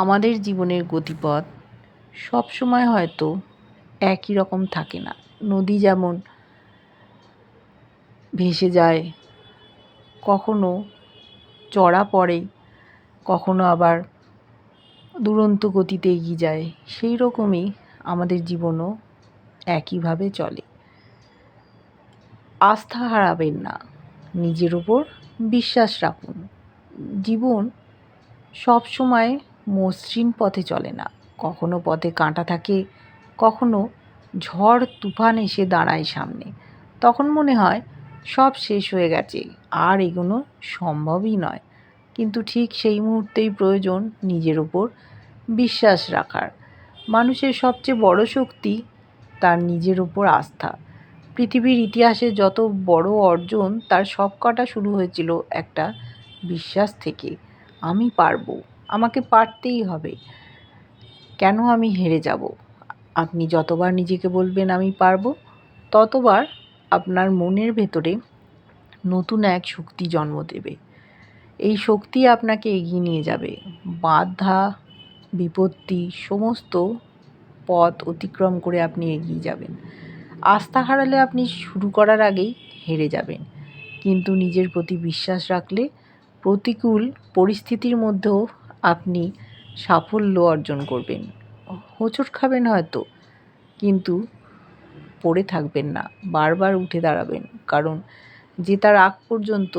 আমাদের জীবনের গতিপথ সব সময় হয়তো একই রকম থাকে না। নদী যেমন ভেসে যায়, কখনো চড়া পড়ে, কখনো আবার দুরন্ত গতিতে এগিয়ে যায়, সেই রকমই আমাদের জীবনও একইভাবে চলে। আস্থা হারাবেন না, নিজের ওপর বিশ্বাস রাখুন। জীবন সব সময় মসৃণ পথে চলে না। কখনো পথে কাঁটা থাকে, কখনো ঝড় তুফান এসে দাঁড়ায় সামনে। তখন মনে হয়, সব শেষ হয়ে গেছে, আর এগোনো সম্ভবই নয়। কিন্তু ঠিক সেই মুহূর্তেই প্রয়োজন নিজের ওপর বিশ্বাস রাখার। মানুষের সবচেয়ে বড় শক্তি তার নিজের ওপর আস্থা। পৃথিবীর ইতিহাসে যত বড় অর্জন, তার সব কটা শুরু হয়েছিল একটা বিশ্বাস থেকে। আমি পারব। আমাকে পারতেই হবে। কেন আমি হেরে যাব? আপনি যতবার নিজেকে বলবেন আমি পারব, ততবার আপনার মনের ভেতরে নতুন এক শক্তি জন্ম দেবে। এই শক্তি আপনাকে এগিয়ে নিয়ে যাবে। বাধা, বিপত্তি, সমস্ত পথ অতিক্রম করে আপনি এগিয়ে যাবেন। আস্থা হারালে আপনি শুরু করার আগেই হেরে যাবেন। কিন্তু নিজের প্রতি বিশ্বাস রাখলে প্রতিকূল পরিস্থিতির মধ্যেও আপনি সাফল্য অর্জন করবেন। হোঁচট খাবেন হয়তো, কিন্তু পড়ে থাকবেন না, বারবার উঠে দাঁড়াবেন, কারণ জেতার আগ পর্যন্ত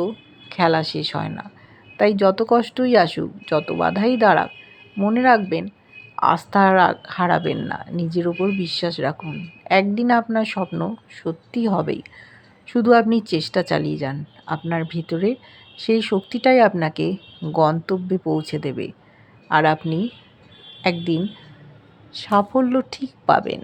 খেলা শেষ হয় না। তাই যত কষ্টই আসুক, যত বাধাই দাঁড়াক, মনে রাখবেন, আস্থা হারাবেন না। নিজের ওপর বিশ্বাস রাখুন। একদিন আপনার স্বপ্ন সত্যি হবেই। শুধু আপনি চেষ্টা চালিয়ে যান। আপনার ভিতরে সেই শক্তিটাই আপনাকে গন্তব্যে পৌঁছে দেবে। আর আপনি একদিন সাফল্য ঠিক পাবেন।